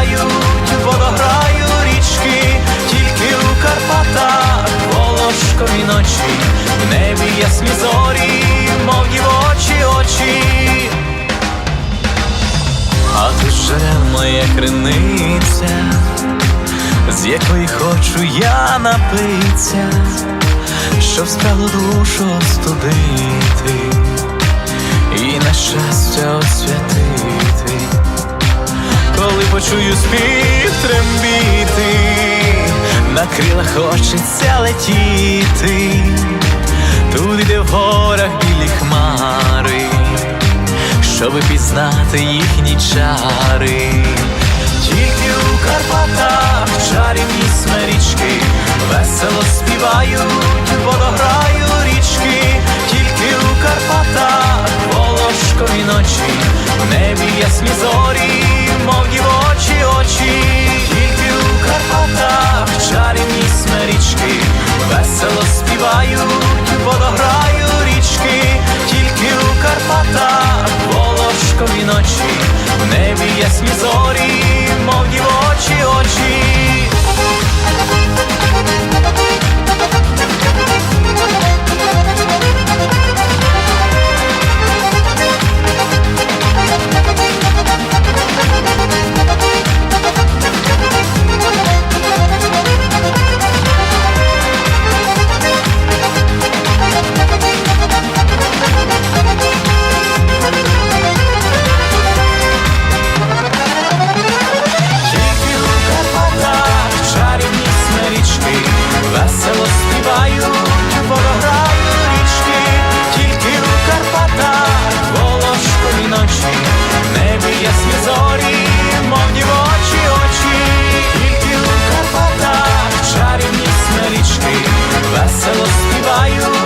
співають, водограю річки, тільки у Карпатах волошкові ночі, в небі ясні зорі, мов дівочі очі. А тут же моя криниця, з якої хочу я напитися, щоб спралу душу остудити і на щастя освятити, почую спів трембіти, на крилах хочеться летіти, туди, де в горах білі хмари, щоби пізнати їхні чари. Тільки у Карпатах чарівні смерічки весело співають, ясні зорі. Bayou